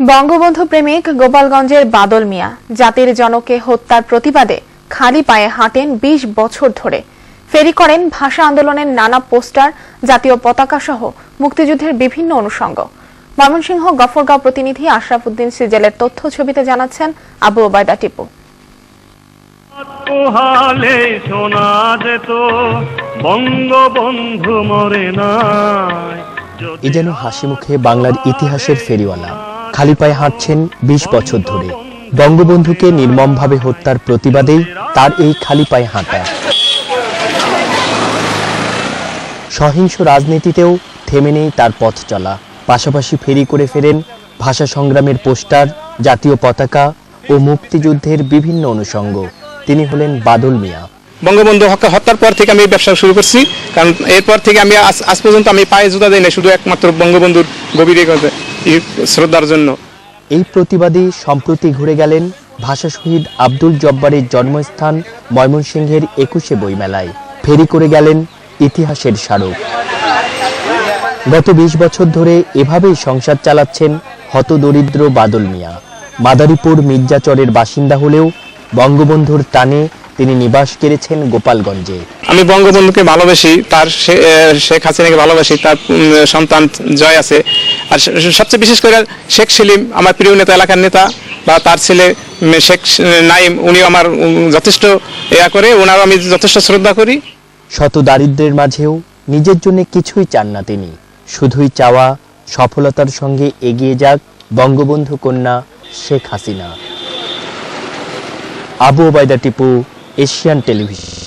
বঙ্গবন্ধু প্রেমিক গোপালগঞ্জের বাদল মিয়া জাতির জনকে হত্যার প্রতিবাদে খালি পায়ে হাঁটেন ২০ বছর ধরে। ফেরি করেন ভাষা আন্দোলনের নানা পোস্টার জাতীয় পতাকা সহ মুক্তিযুদ্ধের বিভিন্ন অনুষঙ্গ। ময়মনসিংহ গফরগাঁও প্রতিনিধি আশরাফ উদ্দিন সিজেলের তথ্য ছবিতে জানাচ্ছেন আবু ওবায়দা টিপু। শোনা যেত বঙ্গবন্ধু মরে নাই। এ যেন হাসি মুখে বাংলার ইতিহাসের ফেরিওয়ালা। খালি পায়ে হাঁটছেন বিশ বছর ধরে। বঙ্গবন্ধুকে নির্মমভাবে হত্যার প্রতিবাদেই তার এই খালি পায়ে হাঁটা। সহিংস রাজনীতিতেও থেমে নেই তার পথ চলা। পাশাপাশি ফেরি করে ফেরেন ভাষা সংগ্রামের পোস্টার, জাতীয় পতাকা ও মুক্তিযুদ্ধের বিভিন্ন অনুষঙ্গ। তিনি হলেন বাদল মিয়া। বঙ্গবন্ধু হত্যা- হত্যার পর থেকে আমি এই ব্যবসা শুরু করছি। কারণ এরপর থেকে আমি আজ পর্যন্ত আমি পায়ে জুতা দিই না শুধু একমাত্র বঙ্গবন্ধুর গভীর শ্রদ্ধার জন্য। এই প্রতিবাদী সম্প্রতি ঘুরে গেলেন ভাষা শহীদ আব্দুল জব্বারের জন্মস্থান ময়মনসিংহের একুশে বইমেলায়। ফেরি করে গেলেন ইতিহাসের স্মারক। গত বিশ বছর ধরে এভাবেই সংসার চালাচ্ছেন হতদরিদ্র বাদল মিয়া। মাদারীপুর মির্জাচরের বাসিন্দা হলেও বঙ্গবন্ধুর টানে তিনি নিবাস কেড়েছেন গোপালগঞ্জে। আমি বঙ্গবন্ধুকে ভালোবাসি তার শেখ হাসিনাকে ভালোবাসি তার সন্তান জয় আছে। আর সবচেয়ে বিশেষ করে শেখ সেলিম, আমার প্রিয় নেতা, এলাকার নেতা, বা তার ছেলে শেখ নাইম উনি আমার যথেষ্ট ইয়া করে, ওনারও আমি যথেষ্ট শ্রদ্ধা করি। শত দারিদ্রের মাঝেও নিজের জন্য কিছুই চান না তিনি। শুধুই চাওয়া, সফলতার সঙ্গে এগিয়ে যাক বঙ্গবন্ধু কন্যা Sheikh Hasina. Abu Obaida Tipu, Asian television.